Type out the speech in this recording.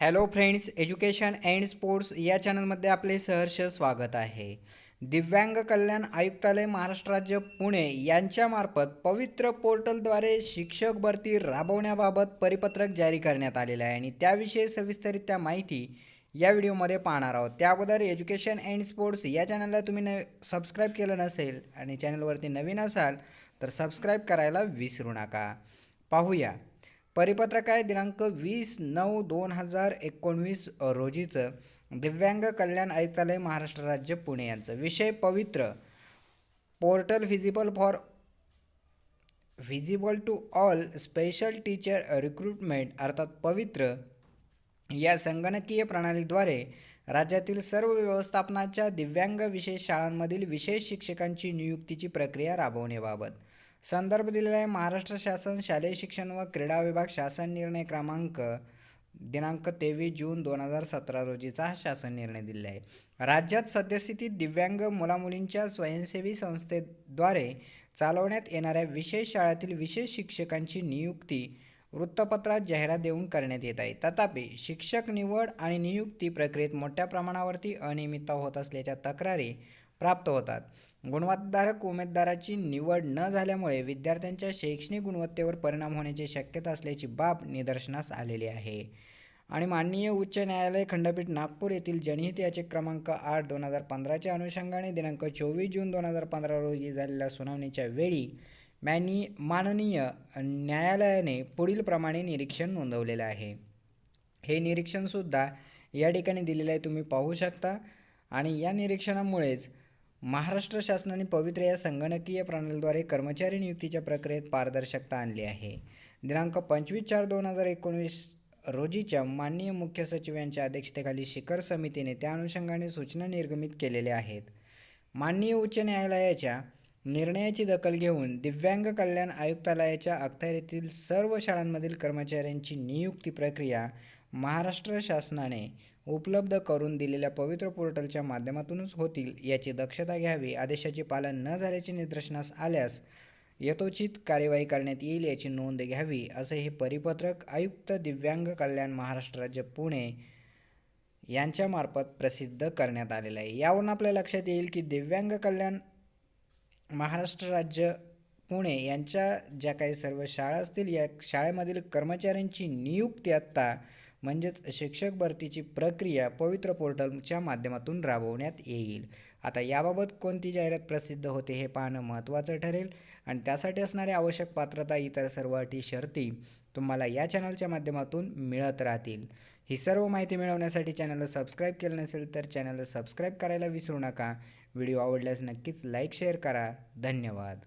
Hello friends education and sports या चॅनलमध्ये आपले सहर्ष स्वागत आहे. दिव्यांग कल्याण आयुक्तालय महाराष्ट्र राज्य पुणे यांच्यामार्फत पवित्र पोर्टलद्वारे शिक्षक भरती राबवण्याबाबत परिपत्रक जारी करण्यात आलेलं आहे आणि त्याविषयी सविस्तरित्या माहिती या व्हिडिओमध्ये पाहणार आहोत. त्या अगोदर एज्युकेशन अँड स्पोर्ट्स या चॅनलला तुम्ही न सबस्क्राईब केलं नसेल आणि चॅनलवरती नवीन असाल तर सबस्क्राईब करायला विसरू नका. पाहूया. परिपत्रक आहे दिनांक वीस नऊ दोन हजार एकोणवीस रोजीचं दिव्यांग कल्याण आयुक्तालय महाराष्ट्र राज्य पुणे यांचं. विषय Pavitra. Portal visible for visible to all special teacher recruitment अर्थात पवित्र या संगणकीय प्रणालीद्वारे राज्यातील सर्व व्यवस्थापनाच्या दिव्यांग विशेष शाळांमधील विशेष शिक्षकांची नियुक्तीची प्रक्रिया राबवण्याबाबत. संदर्भ दिलेला आहे महाराष्ट्र शासन शालेय शिक्षण व क्रीडा विभाग शासन निर्णय क्रमांक दिनांक तेवीस जून दोन हजार सतरा रोजीचा हा शासन निर्णय दिलेला आहे. राज्यात सद्यस्थितीत दिव्यांग मुलामुलींच्या स्वयंसेवी संस्थेद्वारे चालवण्यात येणाऱ्या विशेष शाळेतील विशेष शिक्षकांची नियुक्ती वृत्तपत्रात जाहिरात देऊन करण्यात येत आहे. तथापि शिक्षक निवड आणि नियुक्ती प्रक्रियेत मोठ्या प्रमाणावरती अनियमितता होत असल्याच्या तक्रारी प्राप्त होतात. गुणवत्ताधारक उमेदवाराची निवड न झाल्यामुळे विद्यार्थ्यांच्या शैक्षणिक गुणवत्तेवर परिणाम होण्याची शक्यता असल्याची बाब निदर्शनास आलेली आहे. आणि माननीय उच्च न्यायालय खंडपीठ नागपूर येथील जनहित याचे क्रमांक आठ दोन हजार पंधराच्या अनुषंगाने दिनांक चोवीस जून दोन हजार पंधरा रोजी झालेल्या सुनावणीच्या वेळी मॅनी माननीय न्यायालयाने पुढील प्रमाणे निरीक्षण नोंदवलेलं आहे. हे निरीक्षणसुद्धा या ठिकाणी दिलेलं आहे तुम्ही पाहू शकता. आणि या निरीक्षणामुळेच महाराष्ट्र शासनाने पवित्र या संगणकीय प्रणालीद्वारे कर्मचारी नियुक्तीच्या प्रक्रियेत पारदर्शकता आणली आहे. दिनांक पंचवीस चार दोन हजार एकोणवीस रोजीच्या माननीय मुख्य सचिव यांच्या अध्यक्षतेखाली शिखर समितीने त्या अनुषंगाने सूचना निर्गमित केलेल्या आहेत. माननीय उच्च न्यायालयाच्या निर्णयाची दखल घेऊन दिव्यांग कल्याण आयुक्तालयाच्या अखत्यारीतील सर्व शाळांमधील कर्मचाऱ्यांची नियुक्ती प्रक्रिया महाराष्ट्र शासनाने उपलब्ध करून दिलेल्या पवित्र पोर्टलच्या माध्यमातूनच होतील याची दक्षता घ्यावी आदेशाचे पालन न झाल्याचे निदर्शनास आल्यास यथोचित कार्यवाही करण्यात येईल याची नोंद घ्यावी असे हे परिपत्रक आयुक्त दिव्यांग कल्याण महाराष्ट्र राज्य पुणे यांच्यामार्फत प्रसिद्ध करण्यात आलेलं आहे. यावरून आपल्या लक्षात येईल की दिव्यांग कल्याण महाराष्ट्र राज्य पुणे यांच्या ज्या काही सर्व शाळा असतील या शाळेमधील कर्मचाऱ्यांची नियुक्ती आत्ता म्हणजेच शिक्षक भरतीची प्रक्रिया पवित्र पोर्टलच्या माध्यमातून राबवण्यात येईल. आता याबाबत कोणती जाहिरात प्रसिद्ध होते हे पाहणं महत्त्वाचं ठरेल आणि त्यासाठी असणाऱ्या आवश्यक पात्रता इतर सर्व अटी शर्ती तुम्हाला या चॅनलच्या माध्यमातून मिळत राहतील. ही सर्व माहिती मिळवण्यासाठी चॅनलला सबस्क्राईब केलं नसेल तर चॅनलला सबस्क्राईब करायला विसरू नका. व्हिडिओ आवडल्यास नक्कीच लाईक शेअर करा. धन्यवाद.